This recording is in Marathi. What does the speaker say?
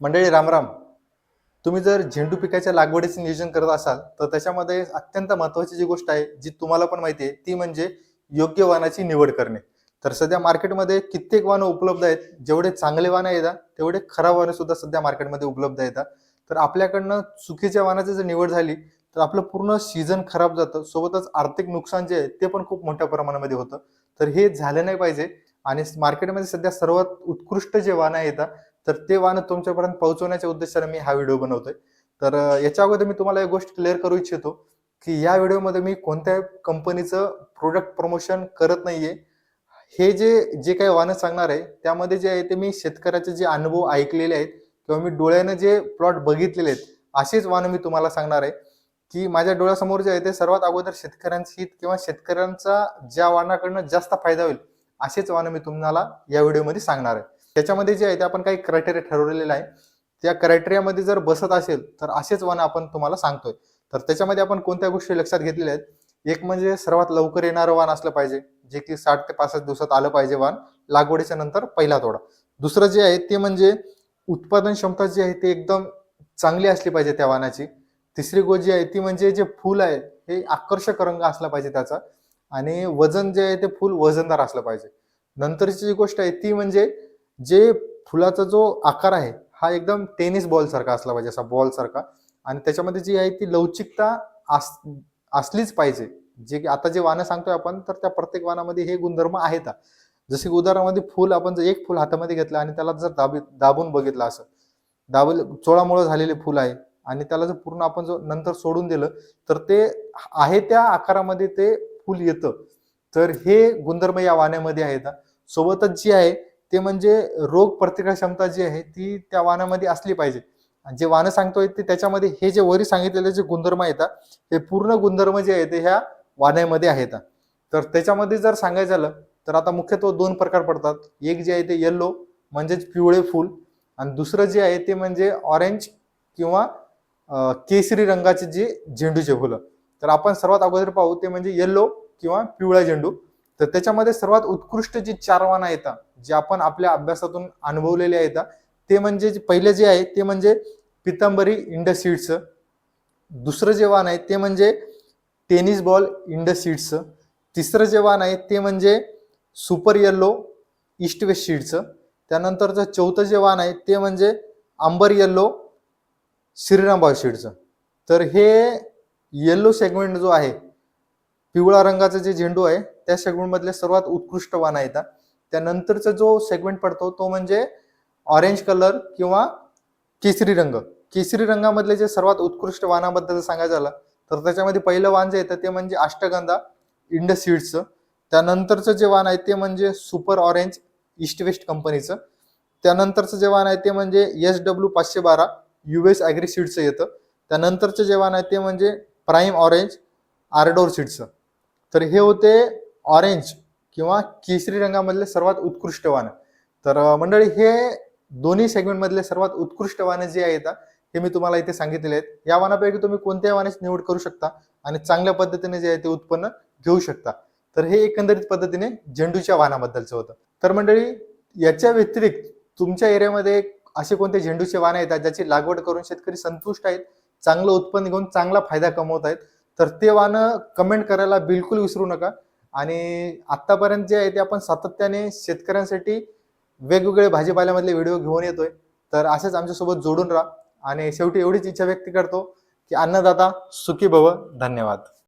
मंडळी रामराम तुम्ही जर झेंडू पिकाच्या लागवडीचे नियोजन करत असाल तर त्याच्यामध्ये अत्यंत महत्वाची जी गोष्ट आहे जी तुम्हाला पण माहिती आहे ती म्हणजे योग्य वाणाची निवड करणे. तर सध्या मार्केटमध्ये कित्येक वाहनं उपलब्ध आहेत. जेवढे चांगले वाहनं येतात तेवढे खराब वाहनं सुद्धा सध्या मार्केटमध्ये उपलब्ध येतात तर आपल्याकडनं चुकीच्या वाहनाची जर निवड झाली तर आपलं पूर्ण सीझन खराब जातं. सोबतच आर्थिक नुकसान जे आहे ते पण खूप मोठ्या प्रमाणामध्ये होतं. तर हे झालं नाही पाहिजे. आणि मार्केटमध्ये सध्या सर्वात उत्कृष्ट जे वाहनं येतात तर ते वाहन तुमच्यापर्यंत पोहोचवण्याच्या उद्देशाने मी हा व्हिडिओ बनवतोय. तर याच्या अगोदर मी तुम्हाला एक गोष्ट क्लिअर करू इच्छितो की या व्हिडिओमध्ये मी कोणत्या कंपनीचं प्रोडक्ट प्रमोशन करत नाहीये. हे जे जे काही वाहन सांगणार आहे त्यामध्ये जे आहे ते मी शेतकऱ्याचे जे अनुभव ऐकलेले आहेत किंवा मी डोळ्यानं जे प्लॉट बघितलेले आहेत असेच वाहन मी तुम्हाला सांगणार आहे की माझ्या डोळ्यासमोर जे आहे ते सर्वात अगोदर शेतकऱ्यांचं हित किंवा शेतकऱ्यांचा ज्या वाहनाकडनं जास्त फायदा होईल असेच वाहन मी तुम्हाला या व्हिडिओमध्ये सांगणार आहे. त्याच्यामध्ये जे आहे ते आपण काही क्रायटेरिया ठरवलेलं आहे. त्या क्रायटेरियामध्ये जर बसत असेल तर असेच वन आपण तुम्हाला सांगतोय. तर त्याच्यामध्ये आपण कोणत्या गोष्टी लक्षात घेतलेल्या आहेत? एक म्हणजे सर्वात लवकर येणारं वाण असलं पाहिजे जे की साठ ते पासष्ट दिवसात आलं पाहिजे वाण लागवडीच्या नंतर पहिला तोडा. दुसरं जे आहे ते म्हणजे उत्पादन क्षमता जी आहे ती एकदम चांगली असली पाहिजे त्या वानाची तिसरी गोष्ट जी आहे ती म्हणजे जे फूल आहे हे आकर्षक रंग असला पाहिजे त्याचा. आणि वजन जे आहे ते फूल वजनदार असलं पाहिजे. नंतरची जी गोष्ट आहे ती म्हणजे जे फुलाचा जो आकार आहे हा एकदम टेनिस बॉल सारखा असला पाहिजे असा बॉल सारखा. आणि त्याच्यामध्ये जी आहे ती लवचिकता अस असलीच पाहिजे. जे की आता जे वानं सांगतोय आपण तर त्या प्रत्येक वानामध्ये हे गुणधर्म आहेत. जसे की उदाहरणामध्ये फुल आपण जर एक फुल हातामध्ये घेतलं आणि त्याला जर दाबी दाबून बघितलं असं. दाबल चोळामुळं झालेले फुल आहे आणि त्याला जर पूर्ण आपण जो नंतर सोडून दिलं तर ते आहे त्या आकारामध्ये ते फुल येतं. तर हे गुणधर्म या वाण्यामध्ये आहेत. सोबतच जी आहे ते म्हणजे रोग प्रतिकार क्षमता जी आहे ती त्या वाहनामध्ये असली पाहिजे. आणि जे वाहन सांगतोय ते त्याच्यामध्ये हे जे वरी सांगितलेले जे गुणधर्म आहेत हे पूर्ण गुणधर्म जे आहेत ते ह्या वाहनामध्ये आहेत. तर त्याच्यामध्ये जर सांगायचं झालं तर आता मुख्यत्व दोन प्रकार पडतात. एक जे आहे ते येल्लो म्हणजेच पिवळे फूल. आणि दुसरं जे आहे ते म्हणजे ऑरेंज किंवा केसरी रंगाचे जे झेंडूचे फुलं. तर आपण सर्वात अगोदर पाहू ते म्हणजे येल्लो किंवा पिवळा झेंडू. तर त्याच्यामध्ये सर्वात उत्कृष्ट जी चार वाहनं येतात जे आपण आपल्या अभ्यासातून अनुभवलेले आहेत ते म्हणजे जे पहिले जे आहे ते म्हणजे पितांबरी इंडसीड्सचं दुसरं जे वाहन आहे ते म्हणजे टेनिस बॉल इंडसीड्सचं तिसरं जे वाहन आहे ते म्हणजे सुपर येल्लो ईस्ट वेस्ट शीडचं त्यानंतरचं चौथं जे वाहन आहे ते म्हणजे आंबर येल्लो श्रीरामबाग शीडचं तर हे येल्लो सेगमेंट जो आहे पिवळा रंगाचा जे झेंडू आहे त्या सेगमेंटमधले सर्वात उत्कृष्ट वाण आहेत त्यानंतरचा जो सेगमेंट पडतो तो म्हणजे ऑरेंज कलर किंवा केसरी रंग. केसरी रंगामधले जे सर्वात उत्कृष्ट वाहनाबद्दल सांगायचं झालं तर त्याच्यामध्ये पहिलं वाण जे येतं ते म्हणजे अष्टगंधा इंड सीड्सचं त्यानंतरचं जे वाण आहे ते म्हणजे सुपर ऑरेंज ईस्ट वेस्ट कंपनीचं त्यानंतरचं जे वाण आहे ते म्हणजे एस डब्ल्यू पाचशे बारा यू एस ॲग्री सीड्सचं येतं. त्यानंतरचं जे वाण आहे ते म्हणजे प्राईम ऑरेंज आरडोर सीड्सचं तर हे होते ऑरेंज किंवा केसरी रंगामधले सर्वात उत्कृष्ट वाणं तर मंडळी हे दोन्ही सेगमेंटमधले सर्वात उत्कृष्ट वाणं जे आहेत हे मी तुम्हाला इथे सांगितलेले आहेत. या वानापैकी तुम्ही कोणत्याही वाहनाची निवड करू शकता आणि चांगल्या पद्धतीने जे आहे ते उत्पन्न घेऊ शकता. तर हे एकंदरीत पद्धतीने झेंडूच्या वाहनाबद्दलचं होतं. तर मंडळी याच्या व्यतिरिक्त तुमच्या एरियामध्ये असे कोणते झेंडूचे वाहन आहेत ज्याची लागवड करून शेतकरी संतुष्ट आहेत चांगलं उत्पन्न घेऊन चांगला फायदा कमवत आहेत तर ते वाहनं कमेंट करायला बिलकुल विसरू नका. आणि आतापर्यंत जे आहे ते आपण सातत्याने शेतकऱ्यांसाठी वेगवेगळे भाजीपाल्यामधले व्हिडिओ घेऊन येतोय. तर असेच आमच्यासोबत जोडून राहा. आणि शेवटी एवढीच इच्छा व्यक्त करतो की अन्नदाता सुखी भव. धन्यवाद.